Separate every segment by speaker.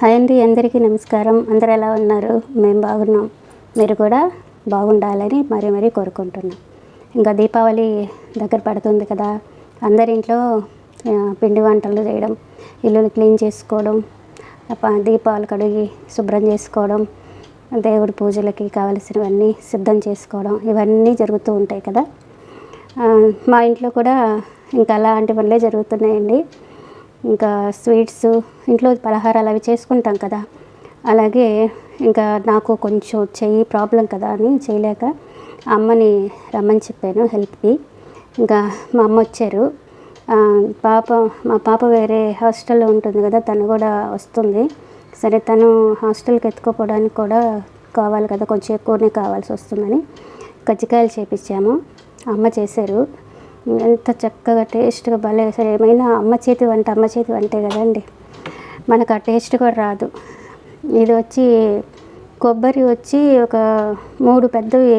Speaker 1: Hi అండి అందరికీ నమస్కారం. అందరు ఎలా ఉన్నారు? మేము బాగున్నాం. మీరు కూడా బాగుండాలని మరీ మరీ కోరుకుంటున్నాం. ఇంకా దీపావళి దగ్గర పడుతుంది కదా అందరి ఇంట్లో పిండి వంటలు చేయడం ఇల్లుని క్లీన్ చేసుకోవడం దీపాలు కడిగి శుభ్రం చేసుకోవడం దేవుడి పూజలకి కావలసినవన్నీ సిద్ధం చేసుకోవడం ఇవన్నీ జరుగుతూ ఉంటాయి కదా. మా ఇంట్లో కూడా ఇంకా అలాంటి పనులే జరుగుతున్నాయండి. ఇంకా స్వీట్స్ ఇంట్లో పలహారాలు అవి చేసుకుంటాం కదా. అలాగే ఇంకా నాకు కొంచెం చెయ్యి ప్రాబ్లం కదా అని చేయలేక అమ్మని రమ్మని చెప్పాను హెల్ప్కి. ఇంకా మా అమ్మ వచ్చారు. పాప మా పాప వేరే హాస్టల్లో ఉంటుంది కదా తను కూడా వస్తుంది. సరే తను హాస్టల్కి ఎత్తుకోపోవడానికి కూడా కావాలి కదా కొంచెం ఎక్కువనే కావాల్సి వస్తుందని. కజ్జికాయలు చేపించాము. అమ్మ చేశారు. ఎంత చక్కగా టేస్ట్గా భలే అసలు ఏమైనా అమ్మ చేతి వంట అమ్మ చేతి వంటే కదండి. మనకు ఆ టేస్ట్ కూడా రాదు. ఇది వచ్చి కొబ్బరి వచ్చి ఒక మూడు పెద్దవి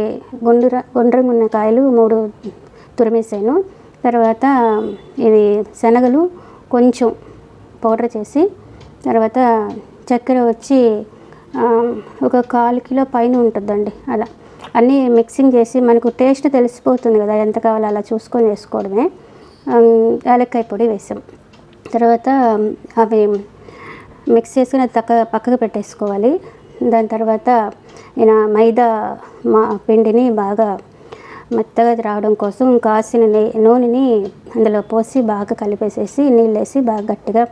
Speaker 1: గుండుర గుండ్రంగా ఉన్న కాయలు మూడు తురిమేసాను. తర్వాత ఇది శనగలు కొంచెం పౌడర్ చేసి తర్వాత చక్కెర వచ్చి ఒక కాలు కిలో పైన ఉంటుందండి. అలా అన్నీ మిక్సింగ్ చేసి మనకు టేస్ట్ తెలిసిపోతుంది కదా ఎంత కావాలో అలా చూసుకొని వేసుకోవడమే. యాలక్కాయ పొడి వేసాం. తర్వాత అవి మిక్స్ చేసుకుని తక్క పక్కకు పెట్టేసుకోవాలి. దాని తర్వాత నేను మైదా మా పిండిని బాగా మెత్తగా రావడం కోసం కాసిన నూనెని అందులో పోసి బాగా కలిపేసేసి నీళ్ళు వేసి బాగా గట్టిగా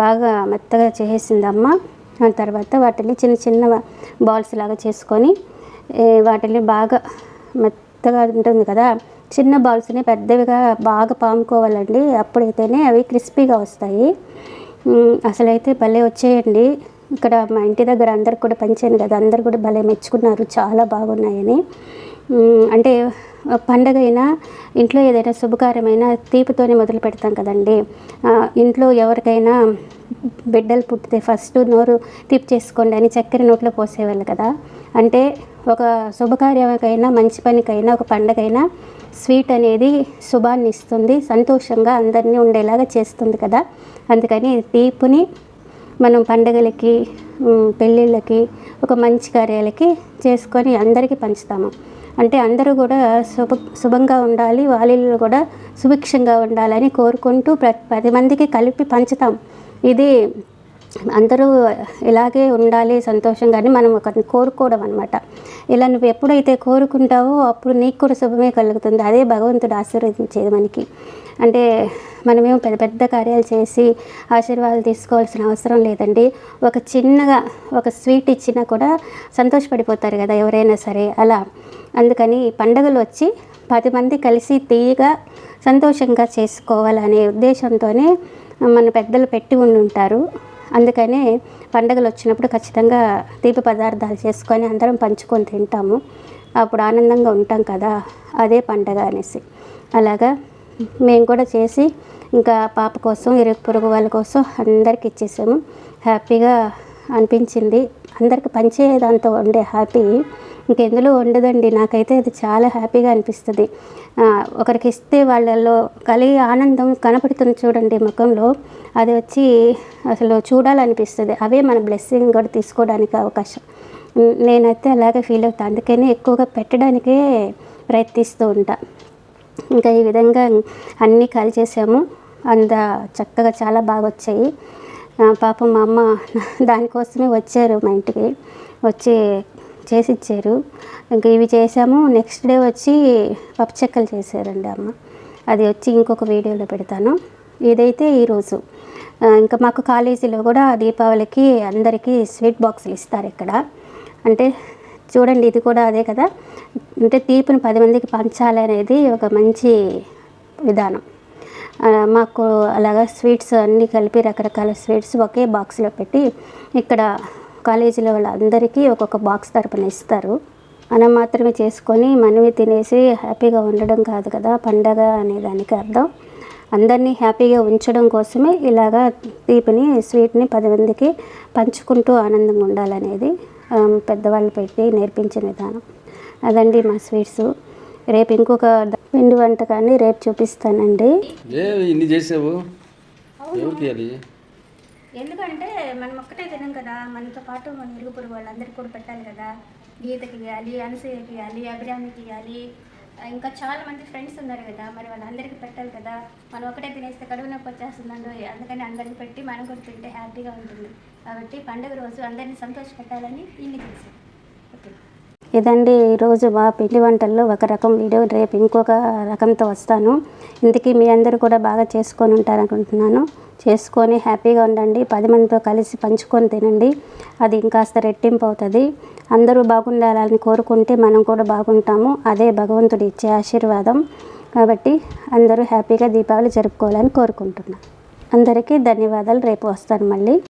Speaker 1: బాగా మెత్తగా చేసేసింది అమ్మ. తర్వాత వాటిని చిన్న చిన్న బాల్స్ లాగా చేసుకొని వాటిని బాగా మెత్తగా ఉంటుంది కదా. చిన్న బాల్స్ని పెద్దవిగా బాగా పాముకోవాలండి. అప్పుడైతేనే అవి క్రిస్పీగా వస్తాయి. అసలైతే భలే వచ్చేయండి. ఇక్కడ మా ఇంటి దగ్గర అందరికి కూడా పంచాను కదా. అందరు కూడా భలే మెచ్చుకున్నారు. చాలా బాగున్నాయని. అంటే పండగ అయినా ఇంట్లో ఏదైనా శుభకార్యమైనా తీపితోనే మొదలు పెడతాం కదండి. ఇంట్లో ఎవరికైనా బిడ్డలు పుట్టితే ఫస్ట్ నోరు తీపి చేసుకోండి అని చక్కెర నోట్లో పోసేవాళ్ళు కదా. అంటే ఒక శుభకార్యానికైనా మంచి పనికైనా ఒక పండగైనా స్వీట్ అనేది శుభాన్ని ఇస్తుంది సంతోషంగా అందరినీ ఉండేలాగా చేస్తుంది కదా. అందుకని తీపుని మనం పండగలకి పెళ్ళిళ్ళకి ఒక మంచి కార్యాలకి చేసుకొని అందరికీ పంచుతాము. అంటే అందరూ కూడా శుభ శుభంగా ఉండాలి వాళ్ళలో కూడా సుభిక్షంగా ఉండాలని కోరుకుంటూ ప్ర పది మందికి కలిపి పంచుతాం. ఇది అందరూ ఇలాగే ఉండాలి సంతోషంగా అని మనం ఒకరిని కోరుకోవడం అనమాట ఇలా నువ్వు ఎప్పుడైతే కోరుకుంటావో అప్పుడు నీకు కూడా శుభమే కలుగుతుంది. అదే భగవంతుడు ఆశీర్వదించేది మనకి. అంటే మనమేమో పెద్ద పెద్ద కార్యాలు చేసి ఆశీర్వాదాలు తీసుకోవాల్సిన అవసరం లేదండి. ఒక చిన్నగా ఒక స్వీట్ ఇచ్చినా కూడా సంతోషపడిపోతారు కదా ఎవరైనా సరే అలా. అందుకని ఈ పండుగలు వచ్చి పది మంది కలిసి తీయగా సంతోషంగా చేసుకోవాలనే ఉద్దేశంతోనే మన పెద్దలు పెట్టి ఉండి ఉంటారు. అందుకనే పండుగలు వచ్చినప్పుడు ఖచ్చితంగా తీపి పదార్థాలు చేసుకొని అందరం పంచుకొని తింటాము. అప్పుడు ఆనందంగా ఉంటాం కదా అదే పండగ అనేసి. అలాగా మేము కూడా చేసి ఇంకా పాప కోసం ఇరుగు పొరుగు వాళ్ళ కోసం అందరికి ఇచ్చేసాము. హ్యాపీగా అనిపించింది. అందరికి పంచేదాంతో ఉండే హ్యాపీ ఇంకెందులో ఉండదండి. నాకైతే అది చాలా హ్యాపీగా అనిపిస్తుంది. ఒకరికి ఇస్తే వాళ్ళల్లో కలిగే ఆనందం కనపడుతుంది చూడండి ముఖంలో. అది వచ్చి అసలు చూడాలనిపిస్తుంది. అవే మన బ్లెస్సింగ్ కూడా తీసుకోవడానికి అవకాశం. నేనైతే అలాగే ఫీల్ అవుతాను అందుకనే ఎక్కువగా పెట్టడానికే ప్రయత్నిస్తూ ఉంటా. ఇంకా ఈ విధంగా అన్నీ కాల్ చేసాము అంత చక్కగా చాలా బాగా వచ్చాయి. పాపం మా అమ్మ దానికోసమే వచ్చారు మా ఇంటికి. వచ్చి చేసి ఇచ్చారు ఇంకా ఇవి చేసాము నెక్స్ట్ డే వచ్చి పప్పుచెక్కలు చేశారండి అమ్మ. అది వచ్చి ఇంకొక వీడియోలో పెడతాను. ఇదైతే ఈరోజు. ఇంకా మాకు కాలేజీలో కూడా దీపావళికి అందరికీ స్వీట్ బాక్సులు ఇస్తారు ఇక్కడ. అంటే చూడండి ఇది కూడా అదే కదా. అంటే తీపిని పది మందికి పంచాలి అనేది ఒక మంచి విధానం. మాకు అలాగా స్వీట్స్ అన్నీ కలిపి రకరకాల స్వీట్స్ ఒకే బాక్స్లో పెట్టి ఇక్కడ కాలేజీలో వాళ్ళందరికీ ఒక్కొక్క బాక్స్ తరపున ఇస్తారు. మనం మాత్రమే చేసుకొని మనమే తినేసి హ్యాపీగా ఉండడం కాదు కదా పండగ అనే దానికి అర్థం. అందరినీ హ్యాపీగా ఉంచడం కోసమే ఇలాగా తీపిని స్వీట్ని పది మందికి పంచుకుంటూ ఆనందంగా ఉండాలనేది పెద్దవాళ్ళు పెట్టి నేర్పించిన విధానం. అదండి మా స్వీట్స్. రేపు ఇంకొక పిండి వంటకాన్ని రేపు చూపిస్తానండి.
Speaker 2: ఇన్ని చేసావు? ఎవరికి
Speaker 1: ఎందుకంటే మనం ఒక్కటే తినం కదా మనతో పాటు మన ఇరుగు పొరుగు వాళ్ళందరికీ కూడా పెట్టాలి కదా. గీతకి ఇవ్వాలి అనసూయకి ఇవ్వాలి అభిరామికి ఇవ్వాలి ఇంకా చాలా మంది ఫ్రెండ్స్ ఉన్నారు కదా మరి వాళ్ళందరికీ పెట్టాలి కదా. మనం ఒకటే తినేస్తే కడుపు నొప్పి వచ్చేస్తుందండి అందుకని అందరికి పెట్టి మనం కూడా తింటే హ్యాపీగా ఉంటుంది. కాబట్టి పండుగ రోజు అందరినీ సంతోష పెట్టాలని ఇన్ని తెలుసు ఓకే. ఇదండి ఈరోజు మా పిండి వంటల్లో ఒక రకం వీడియో. రేపు ఇంకొక రకంతో వస్తాను. ఇంతకీ మీ అందరూ కూడా బాగా చేసుకొని ఉంటారనుకుంటున్నాను. చేసుకొని హ్యాపీగా ఉండండి. పది మందితో కలిసి పంచుకొని తినండి. అది ఇంకాస్త రెట్టింపు అవుతుంది. అందరూ బాగుండాలని కోరుకుంటే మనం కూడా బాగుంటాము. అదే భగవంతుడు ఇచ్చే ఆశీర్వాదం. కాబట్టి అందరూ హ్యాపీగా దీపావళి జరుపుకోవాలని కోరుకుంటున్నాను. అందరికీ ధన్యవాదాలు. రేపు వస్తాను మళ్ళీ.